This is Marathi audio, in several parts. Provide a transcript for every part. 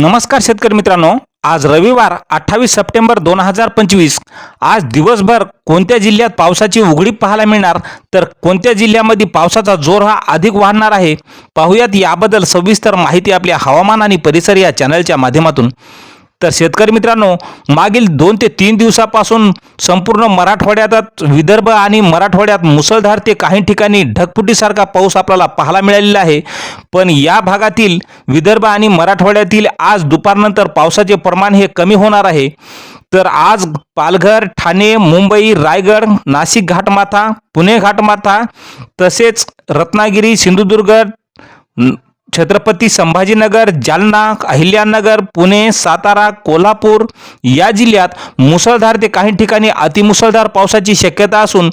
नमस्कार शेतकरी मित्रांनो. आज रविवार अठ्ठावीस सप्टेंबर दोन हजार पंचवीस. आज दिवसभर कोणत्या जिल्ह्यात पावसाची उघडीप पाहायला मिळणार? तर कोणत्या जिल्ह्यामध्ये पावसाचा जोर हा अधिक वाढणार आहे? पाहूयात याबद्दल सविस्तर माहिती आपल्या हवामान आणि परिसर या चॅनलच्या माध्यमातून. तर शेतकरी मित्रांनो मागील दोन ते तीन दिवसापासून संपूर्ण मराठवाड्यात विदर्भ आणि मराठवाड्यात मुसळधार ते काही ठिकाणी ढगफुटीसारखा पाऊस आपल्याला पाहायला मिळालेला आहे. पण या भागातील विदर्भ आणि मराठवाड्यातील आज दुपारनंतर पावसाचे प्रमाण हे कमी होणार आहे. तर आज पालघर ठाणे मुंबई रायगड नाशिक घाटमाथा पुणे घाटमाथा तसेच रत्नागिरी सिंधुदुर्ग छत्रपती संभाजीनगर जालना अहिल्यानगर पुणे सातारा कोल्हापूर या जिल्ह्यात मुसळधार ते काही ठिकाणी अतिमुसळधार पावसाची शक्यता असून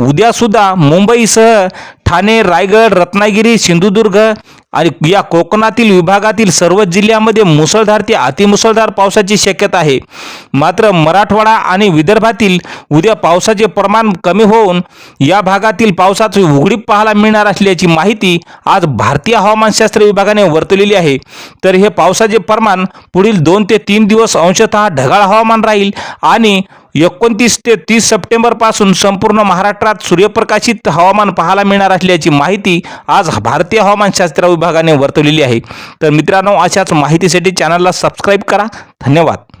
उद्यासुद्धा मुंबईसह ठाणे रायगड रत्नागिरी सिंधुदुर्ग आणि या कोकणातील विभागातील सर्वच जिल्ह्यामध्ये मुसळधार ते अतिमुसळधार पावसाची शक्यता आहे. मात्र मराठवाडा आणि विदर्भातील उद्या पावसाचे प्रमाण कमी होऊन या भागातील पावसाची उघडीप पाहायला मिळणार असल्याची माहिती आज भारतीय हवामानशास्त्र विभागाने वर्तवलेली आहे. तर हे पावसाचे प्रमाण पुढील दोन ते तीन दिवस अंशतः ढगाळ हवामान राहील आणि एकोणतीस ते तीस सप्टेंबरपासून संपूर्ण महाराष्ट्रात सूर्यप्रकाशित हवामान पाहायला मिळणार असल्याची माहिती आज भारतीय हवामानशास्त्र विभागाने वर्तवलेली आहे. तर मित्रांनो अशाच माहितीसाठी चॅनलला सबस्क्राईब करा. धन्यवाद.